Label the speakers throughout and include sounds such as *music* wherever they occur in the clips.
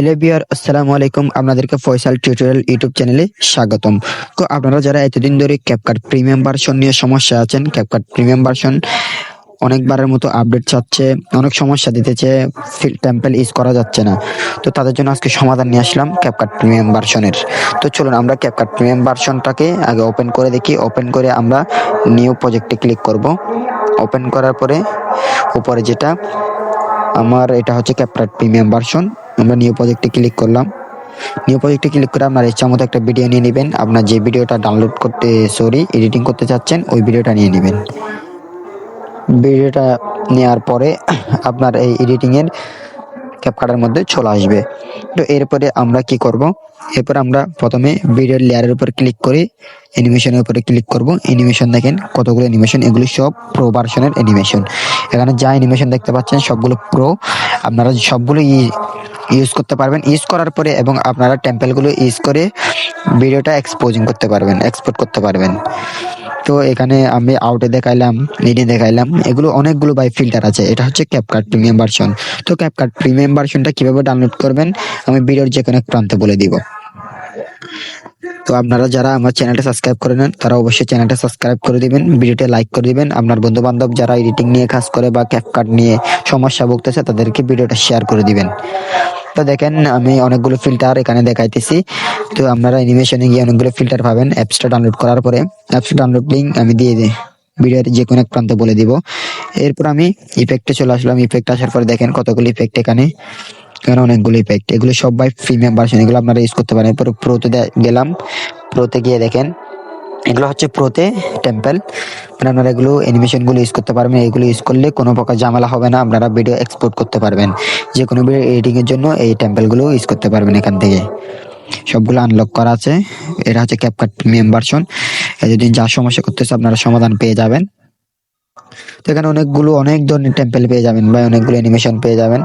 Speaker 1: Hello বিয়ার আসসালামু আলাইকুম। আপনাদেরকে ফয়সাল টিউটোরিয়াল ইউটিউব চ্যানেলে স্বাগতম। তো আপনারা যারা এতদিন ধরে ক্যাপকাট প্রিমিয়াম ভার্সন নিয়ে সমস্যা আছেন ক্যাপকাট প্রিমিয়াম ভার্সন অনেকবারের মতো আপডেট চাচ্ছে, অনেক সমস্যা দিতেছে টেম্পেল ইউজ করা যাচ্ছে না। তো তাদের জন্য আজকে সমাধান নিয়ে আসলাম ক্যাপকাট প্রিমিয়াম ভার্সনের তো চলুন আমরা ক্যাপকাট প্রিমিয়াম ভার্সনটাকে আগে ওপেন করে দেখি। ওপেন করে আমরা নিউ প্রজেক্টে ক্লিক করব। ওপেন করার পরে উপরে যেটা, আমার এটা হচ্ছে ক্যাপকাট প্রিমিয়াম ভার্সন আমরা নিউ প্রজেক্টে ক্লিক করলাম। নিউ প্রজেক্টে ক্লিক করে আপনার ইচ্ছা মতো একটা ভিডিও নিয়ে নেবেন। আপনার যে ভিডিওটা ডাউনলোড করতে সরি এডিটিং করতে চাচ্ছেন, ওই ভিডিওটা নিয়ে নেবেন। ভিডিওটা নেওয়ার পরে *clears throat* আপনার এই এডিটিংয়ের ক্যাপকাটার মধ্যে চলে আসবে। তো এরপরে আমরা কি করব? এরপর আমরা প্রথমে ভিডিওর লেয়ারের উপর ক্লিক করে অ্যানিমেশনের উপরে ক্লিক করব। অ্যানিমেশন দেখেন কতগুলো অ্যানিমেশন এগুলো সব প্রো ভার্সনের অ্যানিমেশন এখানে যা অ্যানিমেশন দেখতে পাচ্ছেন, সবগুলো প্রো আপনারা সবগুলো ইউজ করতে পারবেন। ইউজ করার পরে এবং আপনারা টেম্পেলগুলো ইউজ করে ভিডিওটা এক্সপোজিং করতে পারবেন এক্সপোর্ট করতে পারবেন। তো এখানে আমি আউটে দেখাইলাম নিডে দেখাইলাম, এগুলো অনেকগুলো বাই ফিল্টার আছে। এটা হচ্ছে ক্যাপকাট প্রিমিয়াম ভার্সন তো ক্যাপকাট প্রিমিয়াম ভার্সনটা কীভাবে ডাউনলোড করবেন, আমি ভিডিওর যে কোনো প্রান্তে বলে দিব। তো আপনারা যারা আমার চ্যানেলটা সাবস্ক্রাইব করে নেন তারা অবশ্যই চ্যানেলটা সাবস্ক্রাইব করে দিবেন ভিডিওটা লাইক করে দিবেন। আপনার বন্ধু বান্ধব যারা এডিটিং নিয়ে কাজ করে বা ক্যাপকাট নিয়ে সমস্যা ভুগতেছে, তাদেরকে ভিডিওটা শেয়ার করে দিবেন। তো দেখেন, আমি অনেকগুলো ফিল্টার এখানে দেখাইতেছি। তো আপনারা অ্যানিমেশনে গিয়ে অনেকগুলো ফিল্টার পাবেন অ্যাপসটা ডাউনলোড করার পরে। অ্যাপসটা ডাউনলোড লিঙ্ক আমি দিয়ে দিই ভিডিওর যে কোনো এক প্রান্তে বলে দিব। এরপর আমি ইফেক্টে চলে আসলাম। ইফেক্ট আসার পরে দেখেন কতগুলো ইফেক্ট এখানে। এখানে অনেকগুলো ইফেক্ট এগুলো সবাই প্রিমিয়াম ভার্সন এগুলো আপনারা ইউজ করতে পারেন। এরপর প্রোতে গেলাম। প্রোতে গিয়ে দেখেন এগুলো হচ্ছে প্রোতে, টেম্পেল। মানে আপনারা এগুলো অ্যানিমেশনগুলো ইউজ করতে পারবেন। এগুলো ইউজ করলে কোনো প্রকার ঝামেলা হবে না। আপনারা ভিডিও এক্সপোর্ট করতে পারবেন। যে কোনো ভিডিও এডিটিংয়ের জন্য এই টেম্পেলগুলো ইউজ করতে পারবেন এখান থেকে। সবগুলো আনলক করা আছে। এটা হচ্ছে ক্যাপকাট ভার্সন যদি যা সমস্যা করতেছে, আপনারা সমাধান পেয়ে যাবেন। তো এখানে অনেকগুলো, অনেক ধরনের টেম্পল পেয়ে যাবেন বা অনেকগুলো অ্যানিমেশন পেয়ে যাবেন।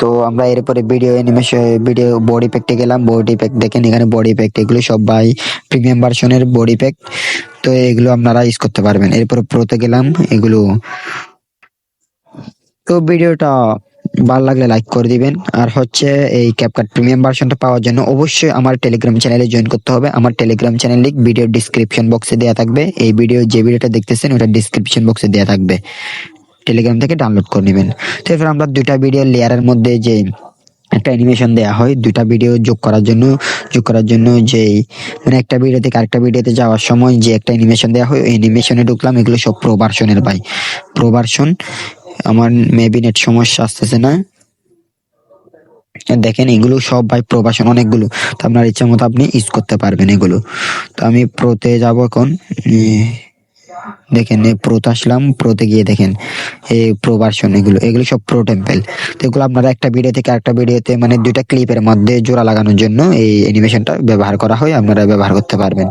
Speaker 1: তো আমরা এরপরে ভিডিও অ্যানিমেশন ভিডিও বডি প্যাকটে গেলাম বডি প্যাক দেখেন এখানে বডি প্যাক এগুলো সব সবাই প্রিমিয়াম ভার্সনের বডি প্যাক তো এগুলো আপনারা ইউজ করতে পারবেন। এরপরে প্রোতে গেলাম, এগুলো। তো ভিডিওটা ভালো লাগলে লাইক করে দিবেন। আর হচ্ছে এই ক্যাপকাট প্রিমিয়াম ভার্সনটা পাওয়ার জন্য অবশ্যই আমার টেলিগ্রাম চ্যানেলে জয়েন করতে হবে। আমার Telegram channel link video description বক্সে দেওয়া থাকবে। এই ভিডিও যে ভিডিওটা দেখতেছেন, ওটা ডিসক্রিপশন বক্সে দেওয়া থাকবে। টেলিগ্রাম থেকে ডাউনলোড করে নেবেন। তো এরপর আমরা দুইটা ভিডিও লেয়ারের মধ্যে যে একটা অ্যানিমেশন দেওয়া হয়, দুইটা ভিডিও যোগ করার জন্য, যোগ করার জন্য যে মানে একটা ভিডিও থেকে আরেকটা ভিডিওতে যাওয়ার সময় যে একটা অ্যানিমেশন দেওয়া হয়, ওই অ্যানিমেশনে ঢুকলাম, এগুলো সব প্রো ভার্সনের ভাই। প্রো ভার্সন আমার মেবি নেট সমস্যা আসতেছে না। দেখেন, এগুলো সব ভাই প্রবাসন অনেকগুলো। তো আপনার ইচ্ছা মতো আপনি ইউজ করতে পারবেন এগুলো। তো আমি প্রোতে যাব এখন। দেখেন প্রোতে আসলাম, প্রোতে গিয়ে দেখেন, এই প্রো ভার্সন এগুলো এগুলো সব প্রো টেম্পেল তো এগুলো আপনারা একটা ভিডিও থেকে একটা ভিডিওতে মানে দুইটা ক্লিপের মধ্যে জোড়া লাগানোর জন্য এই অ্যানিমেশনটা ব্যবহার করা হয়, আপনারা ব্যবহার করতে পারবেন।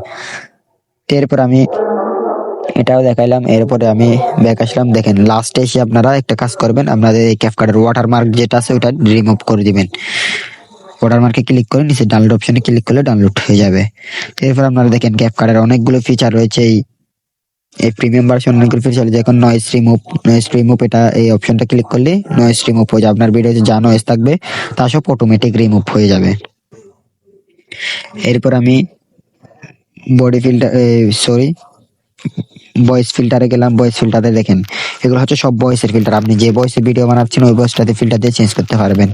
Speaker 1: এরপর আমি এটাও দেখাইলাম, এরপরে আমি ব্যাক আসলাম। দেখেন লাস্টে এসে আপনারা একটা কাজ করবেন, আপনাদের এই ক্যাপকার্ডের ওয়াটারমার্ক যেটা আছে ওটা রিমুভ করে দিবেন। ওয়াটারমার্কে ক্লিক করে নিচে ডাউনলোড অপশনে ক্লিক করলে ডাউনলোড হয়ে যাবে। এরপর আপনারা দেখেন ক্যাপকার্ডের অনেকগুলো ফিচার রয়েছে, এই এই প্রিমিয়াম ভার্সন অনেকগুলো ফিচার যখন নয়েস রিমুভ নয়েস রিমুভ এটা এই অপশনটা ক্লিক করলে নয়েস রিমুভ হয়ে যাবে। আপনার ভিডিওতে যা নয়েস থাকবে, তা সব অটোমেটিক রিমুভ হয়ে যাবে। এরপর আমি বডি ফিল্টার সরি ভয়েস ফিল্টারে গেলাম। ভয়েস ফিল্টারে দেখেন, এগুলো হচ্ছে সব ভয়েসের ফিল্টার আপনি যে ভয়েসে ভিডিও বানাচ্ছেন, ওই ভয়েসটাতে ফিল্টার দিয়ে চেঞ্জ করতে পারবেন।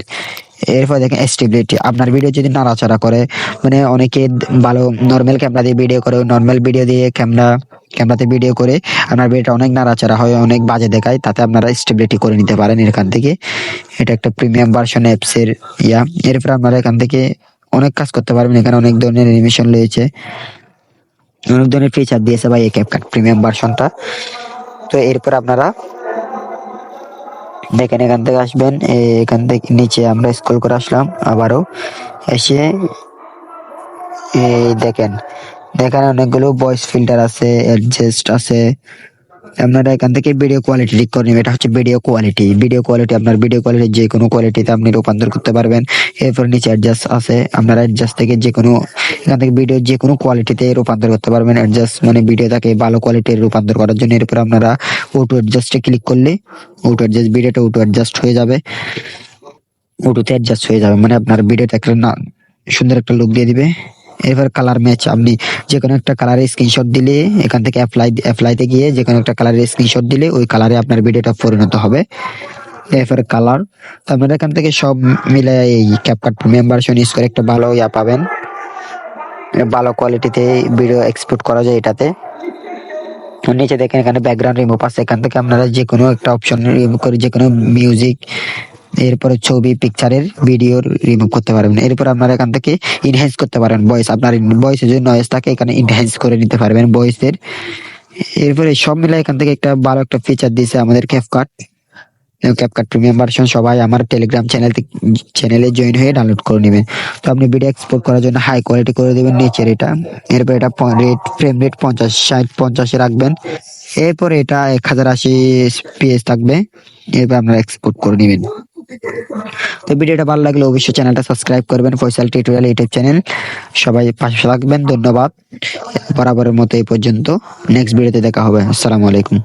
Speaker 1: এরপর দেখেন স্টেবিলিটি আপনার ভিডিও যদি নাড়াচাড়া করে মানে অনেকে ভালো নর্মাল ক্যামেরা দিয়ে ভিডিও করে নর্মাল ভিডিও দিয়ে ক্যামেরা ক্যামেরাতে ভিডিও করে, আপনার ভিডিওটা অনেক নাড়াচাড়া হয়, অনেক বাজে দেখায়, তাতে আপনারা স্টেবিলিটি করে নিতে পারেন এখান থেকে। এটা একটা প্রিমিয়াম ভার্সন অ্যাপসের ইয়া। এরপর আপনারা এখান থেকে অনেক কাজ করতে পারবেন, এখানে অনেক ধরনের অ্যানিমেশন রয়েছে। অনেক ধরনের ফিচার দিয়েছে ভাই এই ক্যাপকাট প্রিমিয়াম ভার্সনটা তো এরপর আপনারা দেখেন, এখান থেকে আসবেন, এখান থেকে নিচে আমরা স্কুল করে আসলাম, আবারও এসে দেখেন দেখেন অনেকগুলো ভয়েস ফিল্টার আছে অ্যাডজাস্ট আছে আপনারা এখান থেকে ভিডিও কোয়ালিটি ঠিক করে নেবেন। এটা হচ্ছে ভিডিও কোয়ালিটি ভিডিও কোয়ালিটি আপনার ভিডিও কোয়ালিটি যে কোনো কোয়ালিটিতে আপনি রূপান্তর করতে পারবেন। এরপর নিচে অ্যাডজাস্ট আছে। আপনারা অ্যাডজাস্ট থেকে যে কোনো, এখান থেকে ভিডিও যে কোনো কোয়ালিটিতে রূপান্তর করতে পারবেন। অ্যাডজাস্ট মানে ভিডিওটাকে ভালো কোয়ালিটির রূপান্তর করার জন্য। এরপর আপনারা ওটু অ্যাডজাস্টে ক্লিক করলে ওটু অ্যাডজাস্ট ভিডিওটা ওটু অ্যাডজাস্ট হয়ে যাবে। ওটুতে অ্যাডজাস্ট হয়ে যাবে। মানে আপনার ভিডিওটা একটা না সুন্দর একটা লুক দিয়ে দিবে। এরপর কালার ম্যাচ আপনি যে কোনো একটা কালারের স্ক্রিনশট দিলে, এখান থেকে অ্যাপ্লাই অ্যাপ্লাইতে গিয়ে যে কোনো একটা কালারের স্ক্রিনশট দিলে, ওই কালারে আপনার ভিডিওটা পরিণত হবে। এরপর কালার তো আপনারা এখান থেকে সব মিলে এই ক্যাপকাট ভার্সন ইউজ করে একটা ভালো ইয়া পাবেন। ভালো কোয়ালিটিতে ভিডিও এক্সপোর্ট করা যায় এটাতে। নিচে দেখেন এখানে ব্যাকগ্রাউন্ড রিমুভ আছে। এখান থেকে আপনারা যে কোনো একটা অপশন রিমুভ করে যে কোনো মিউজিক এরপরে ছবি পিকচারের ভিডিও রিমুভ করতে পারবেন। এরপর আপনারা এখান থেকে ইনহ্যান্স করতে পারেন ভয়েস আপনার ভয়েসের যদি নয়েজ থাকে, এখানে ইনহ্যান্স করে নিতে পারবেন ভয়েসের এরপরে সব মিলে এখান থেকে একটা ভালো একটা ফিচার দিয়েছে আমাদের ক্যাপকাট ক্যাপকাট প্রিমিয়াম ভার্সন সবাই আমার টেলিগ্রাম চ্যানেল চ্যানেলে জয়েন হয়ে ডাউনলোড করে নেবেন। তো আপনি ভিডিও এক্সপোর্ট করার জন্য হাই কোয়ালিটি করে দেবেন নিচের এটা। এরপর এটা রেট ফ্রেম রেট পঞ্চাশ, ষাট, পঞ্চাশে রাখবেন। এরপর এটা এক হাজার আশি পিএস থাকবে। এরপর আপনারা এক্সপোর্ট করে নেবেন। তো ভিডিওটা ভালো লাগলে অবশ্যই চ্যানেলটা সাবস্ক্রাইব করবেন, ফয়সাল টিউটোরিয়াল ইউটিউব চ্যানেল। সবাই পাশে থাকবেন, ধন্যবাদ। বরাবরের মতো এই পর্যন্ত। নেক্সট ভিডিওতে দেখা হবে। আসসালামু আলাইকুম।